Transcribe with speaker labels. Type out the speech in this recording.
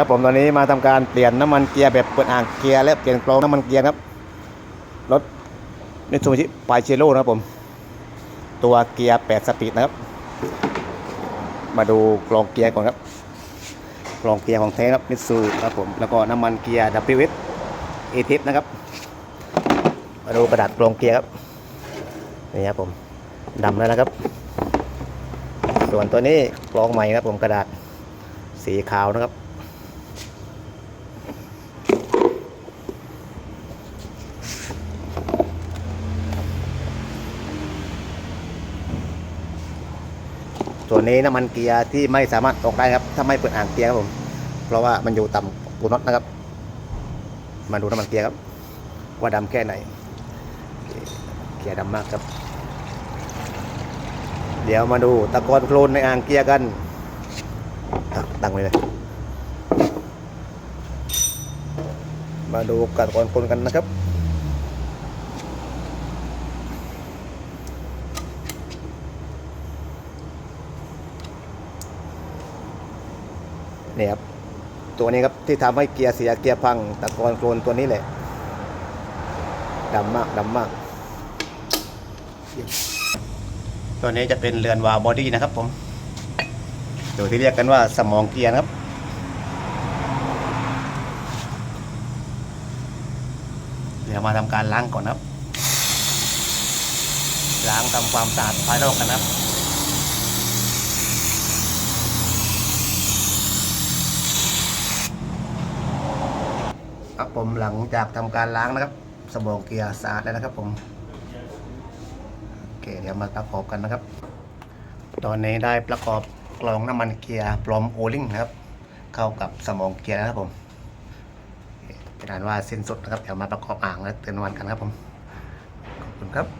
Speaker 1: ครับผมตอนนี้มาทำการเปลี่ยนน้ำมันเกียร์แบบเปิดอ่างเกียร์และเปลี่ยนกรองน้ำมันเกียร์ครับรถมิตซูบิชิปาเชโร่นะครับผม ตัวเกียร์8สปีดนะครับ มาดูกรองเกียร์ก่อนครับกรองเกียร์ของแท้ครับมิตซูครับผมแล้วก็น้ำมันเกียร์ WS เบิลเอทิปนะครับ มาดูกระดาษกรองเกียร์ครับนี่ครับผมดำแล้วนะครับ ส่วนตัวนี้กรองใหม่ครับผมกระดาษสีขาวนะครับ ส่วนนี้น้ำมันเกียร์ที่ไม่สามารถออกได้ครับ ถ้าไม่เปิดอ่างเกียร์ครับผม เพราะว่ามันอยู่ต่ำปูน็อตนะครับ มาดูน้ำมันเกียร์ครับ ว่าดำแค่ไหน เกียร์ดำมากครับ เดี๋ยวมาดูตะกอนโคลนในอ่างเกียร์กันตั้งไว้เลย มาดูตะกอนโคลนกันนะครับ นี่ครับตัวนี้ครับที่ทำให้เกียร์เสียเกียร์พังตะกอนโคลนตัวนี้แหละดำมากดำมาก ตัวนี้จะเป็นเรือนวาวบอดี้นะครับผมหรือที่เรียกกันว่าสมองเกียร์ครับเดี๋ยวมาทำการล้างก่อนนะครับ ล้างทำความสะอาดภายนอกกันนะครับ ครับผมหลังจากทำการล้างนะครับ สมองเกียร์สะอาดแล้วนะครับผมโอเคเดี๋ยวมาประกอบกันนะครับ ตอนนี้ได้ประกอบกรองน้ำมันเกียร์ปลอมโอลิงนะครับ เข้ากับสมองเกียร์นะครับผมเป็นอันว่าสิ้นสุดนะครับเดี๋ยวมาประกอบอ่างและเตือนวันกันครับผมขอบคุณครับ